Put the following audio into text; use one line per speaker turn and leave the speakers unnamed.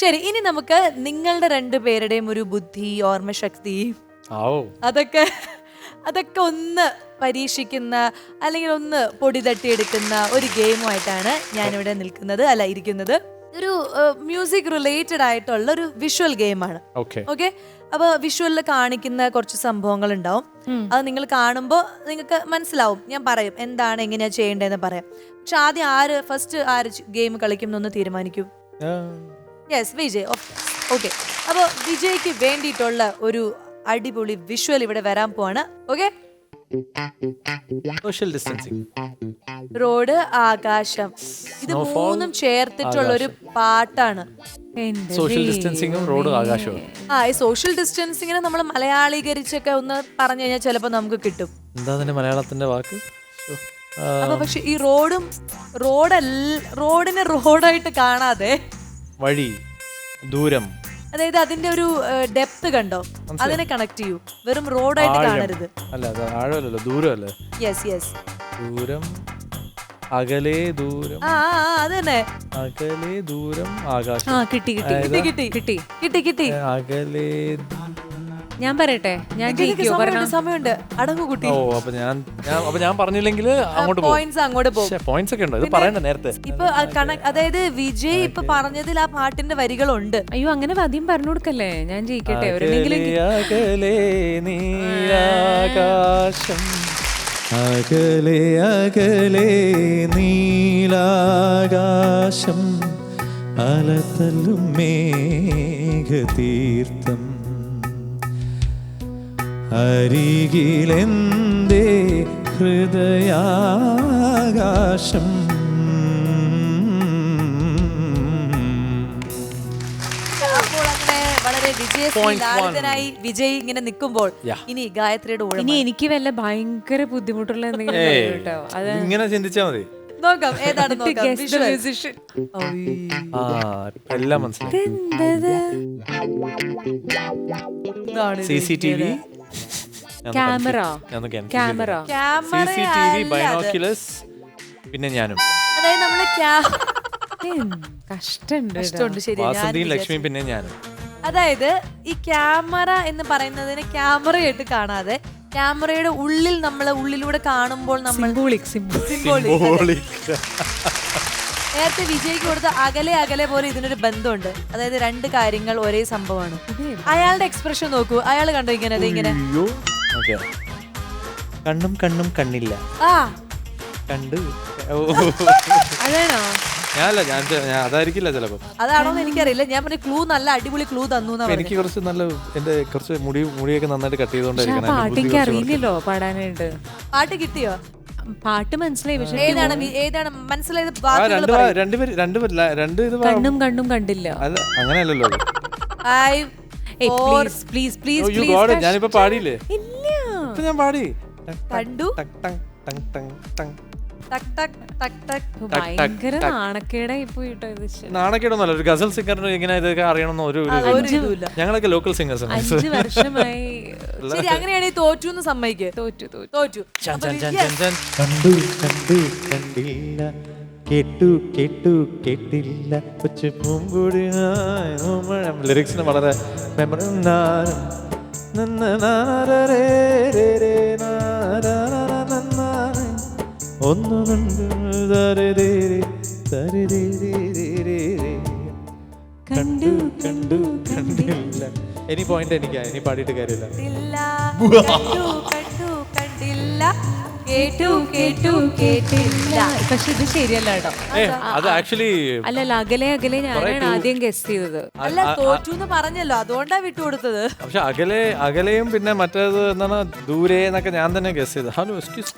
ശരി ഇനി നമുക്ക് നിങ്ങളുടെ രണ്ടുപേരുടെയും ഒരു ബുദ്ധി ഓർമ്മശക്തി. അതൊക്കെ അതൊക്കെ ഒന്ന് പരീക്ഷിക്കുന്ന അല്ലെങ്കിൽ ഒന്ന് പൊടി തട്ടിയെടുക്കുന്ന ഒരു ഗെയിമുമായിട്ടാണ് ഞാനിവിടെ നിൽക്കുന്നത് അല്ല ഇരിക്കുന്നത്. ഒരു മ്യൂസിക് റിലേറ്റഡ് ആയിട്ടുള്ള ഒരു വിഷ്വൽ ഗെയിമാണ്.
ഓക്കെ
ഓക്കെ അപ്പൊ വിഷ്വലിൽ കാണിക്കുന്ന കുറച്ച് സംഭവങ്ങൾ ഉണ്ടാവും അത് നിങ്ങൾ കാണുമ്പോൾ നിങ്ങൾക്ക് മനസ്സിലാവും. ഞാൻ പറയും എന്താണ് എങ്ങനെയാ ചെയ്യേണ്ടതെന്ന് പറയാം. പക്ഷെ ആദ്യം ആര് ഫസ്റ്റ് ആര് ഗെയിം കളിക്കും എന്നൊന്ന് തീരുമാനിക്കും യെസ് വിജയ് ഓക്കെ അപ്പോൾ വിജയ്ക്ക് വേണ്ടിയിട്ടുള്ള ഒരു അടിപൊളി വിഷ്വൽ ഇവിടെ വരാൻ പോവാണ്. ഓക്കെ
സോഷ്യൽ ഡിസ്റ്റൻസിങ്
റോഡ് ആകാശം. ഇത് മൂന്നും ചേർത്തിട്ടുള്ള ഒരു പാട്ടാണ്.
സോഷ്യൽ ഡിസ്റ്റൻസിങ്ങും റോഡും ആകാശവും.
ആ ഈ സോഷ്യൽ ഡിസ്റ്റൻസിങ്ങിനെ നമ്മൾ മലയാളീകരിച്ചൊക്കെ ഒന്ന് പറഞ്ഞു കഴിഞ്ഞാൽ ചിലപ്പോ നമുക്ക് കിട്ടും.
എന്താ അതിന്റെ മലയാളത്തിന്റെ വാക്ക്? ശ്ശോ. ആ,
അപ്പൊ പക്ഷെ ഈ റോഡും റോഡല്ല റോഡിനെ റോഡായിട്ട് കാണാതെ
വഴി ദൂരം.
അതായത് അതിന്റെ ഒരു ഡെപ്ത് കണ്ടോ? അതിനെ കണക്ട് ചെയ്യൂ. വെറും റോഡായിട്ട്. കാണരുത്.
അല്ല അത് ആഴമല്ലല്ലോ ദൂരമല്ലേ?
യെസ് യെസ്
ദൂരം അകലേ ദൂരം.
ആ ആ, ആ, അത് തന്നെ.
അകലെ ദൂരം ആകാശം.
ആ കിട്ടി കിട്ടി
കിട്ടി കിട്ടി
കിട്ടി
കിട്ടി കിട്ടി.
ദൂരം അകലെ
ഞാൻ പറയട്ടെ? ഞാൻ ജയിക്കോ? പറഞ്ഞ?
സമയമുണ്ട്. അടങ്ങു കുട്ടി.
ഓ അപ്പൊ ഞാൻ ഞാൻ അപ്പൊ ഞാൻ പറഞ്ഞില്ലെങ്കിൽ അങ്ങോട്ട് പോകും.
പോയിന്റ്സ് അങ്ങോട്ട് പോകും.
പോയിന്റ്സ് ഒക്കെ ഉണ്ടോ. ഇത് പറയണ്ട നേരത്തെ.
ഇപ്പൊ ആ കണ- അതായത് വിജയ് ഇപ്പൊ പറഞ്ഞതിൽ ആ പാട്ടിന്റെ വരികളുണ്ട്.
അയ്യോ അങ്ങനെ ആദ്യം പറഞ്ഞു കൊടുക്കല്ലേ? ഞാൻ ജയിക്കട്ടെ. എവിടെയെങ്കിലും
അകലെ അകലെ നീലാകാശം അകലെ അകലെ നീലാകാശം അലതല്ലും മേഘതീർത്ഥം. അരികിലെന്തേ ഹൃദയാകാശം?
വിജയശ്രീലാളിതനായി വിജയ് ഇങ്ങനെ നിൽക്കുമ്പോൾ ഇനി ഗായത്രിയുടെ
ഇനി എനിക്ക് വല്ല ഭയങ്കര ബുദ്ധിമുട്ടുള്ള എന്തെങ്കിലും
ഏയ്,
കേട്ടോ അത്
ഇങ്ങനെ ചിന്തിച്ചാ മതി.
നോക്കാം ഏതാണ്
എല്ലാം മനസ്സിലായി.
എന്തത്?
ഇതാണ്
C C T V
camera. Camera.
C T V പിന്നെ ഞാനും.
അതായത് നമ്മൾ ക്യാ-
കഷ്ടണ്ട്
കഷ്ടമുണ്ട് ശരി ഞാൻ
വാസന്തിയും
വിചാരിച്ചു.
ലക്ഷ്മിയും പിന്നെ ഞാനും.
അതായത് ഈ ക്യാമറ എന്ന് പറയുന്നതിനെ ക്യാമറയായിട്ട് കാണാതെ ക്യാമറയുടെ ഉള്ളിൽ നമ്മൾ ഉള്ളിലൂടെ കാണുമ്പോൾ നമ്മൾ. നേരത്തെ വിജയ്ക്ക് കൊടുത്ത അകലെ അകലെ പോലെ ഇതിനൊരു ബന്ധമുണ്ട്. അതായത് രണ്ട് കാര്യങ്ങൾ ഒരേ സംഭവമാണ്. അയാളുടെ എക്സ്പ്രഷൻ നോക്കൂ. അയാൾ കണ്ടോ ഇങ്ങനെ ഇങ്ങനെ
അയ്യോ ഓക്കെ. കണ്ണും കണ്ണും കണ്ണില്ല.
ആ.
കണ്ട്. ഓ.
അതാണോ?
ഞാനല്ല ഞാൻ ചെ- ഞാൻ അതായിരിക്കില്ല ചിലപ്പോ.
അതാണോന്ന് എനിക്കറിയില്ല. ഞാൻ പറഞ്ഞ ക്ലൂ നല്ല അടിപൊളി ക്ലൂ തന്നു എന്നാ
എനിക്ക് കുറച്ച് നല്ല എന്റെ കുറച്ച് മുടി മുടിയൊക്കെ നന്നായിട്ട് കട്ട് ചെയ്തോണ്ടായിരിക്കണം എന്റെ
പാട്ട്
ബുദ്ധി
എനിക്ക്
കുറച്ച്
അറിയില്ലല്ലോ പാടാനായിട്ട്.
പാട്ട് കിട്ടിയോ?
പാട്ട് മനസ്സിലായി പക്ഷെ
ഏതാണ് വി- ഏതാണ് മനസ്സിലായത് വാക്കുകൾ
രണ്ടു വാ- രണ്ട് ഇത് വാ-
കണ്ണും കണ്ണും കണ്ടില്ല.
അല്ല അങ്ങനെയല്ലല്ലോ അത്.
Five,
please please please
you got it. ഞാനിപ്പോ പാടിയില്ലേ?
ഇല്ല.
ഇപ്പൊ ഞാൻ പാടി.
ടക്
ഭയങ്കര നാണക്കേടായി പോയിട്ടോ.
നാണക്കേടൊന്നുമല്ല ഒരു ഗസൽ സിംഗറിന് ഇങ്ങനെ ഇതൊക്കെ അറിയണമെന്ന് ഒരു ഞങ്ങളൊക്കെ ലോക്കൽ സിംഗേഴ്സ്
അഞ്ചു വർഷമായി.
ശരി അങ്ങനെയാണെങ്കിൽ തോറ്റു എന്ന് സമ്മതിക്ക്.
തോറ്റു തോറ്റു.
തോറ്റു.
കണ്ടു കണ്ടു കണ്ടില്ല. കേട്ടു കേട്ടു കേട്ടില്ല. കൊച്ചു പൂങ്കുടി ലിറിക്സിന് വളരെ മെമ്മറി ഒന്നു കണ്ടു. കണ്ടു കണ്ടു കണ്ടില്ല. ഇനി പോയിന്റ് എനിക്കാ ഇനി പാടിയിട്ട് കാര്യമില്ല.
കണ്ടു കണ്ടു കണ്ടില്ല. കേട്ടു കേട്ടു കേട്ടില്ല.
പക്ഷെ ഇത് ശരിയല്ല കേട്ടോ.
അത് ആക്ച്വലി
അല്ലല്ല അകലെ അകലെ ഞാനാണ് ആദ്യം ഗസ് ചെയ്തത്.
അല്ല തോറ്റു എന്ന് പറഞ്ഞല്ലോ അതുകൊണ്ടാ വിട്ടുകൊടുത്തത്.
പക്ഷെ അകലെ അകലെയും പിന്നെ മറ്റേത് എന്താണ് ദൂരെ എന്നൊക്കെ ഞാൻ തന്നെ ഗസ് ചെയ്ത് ഹലോ എക്സ്ക്യൂസ്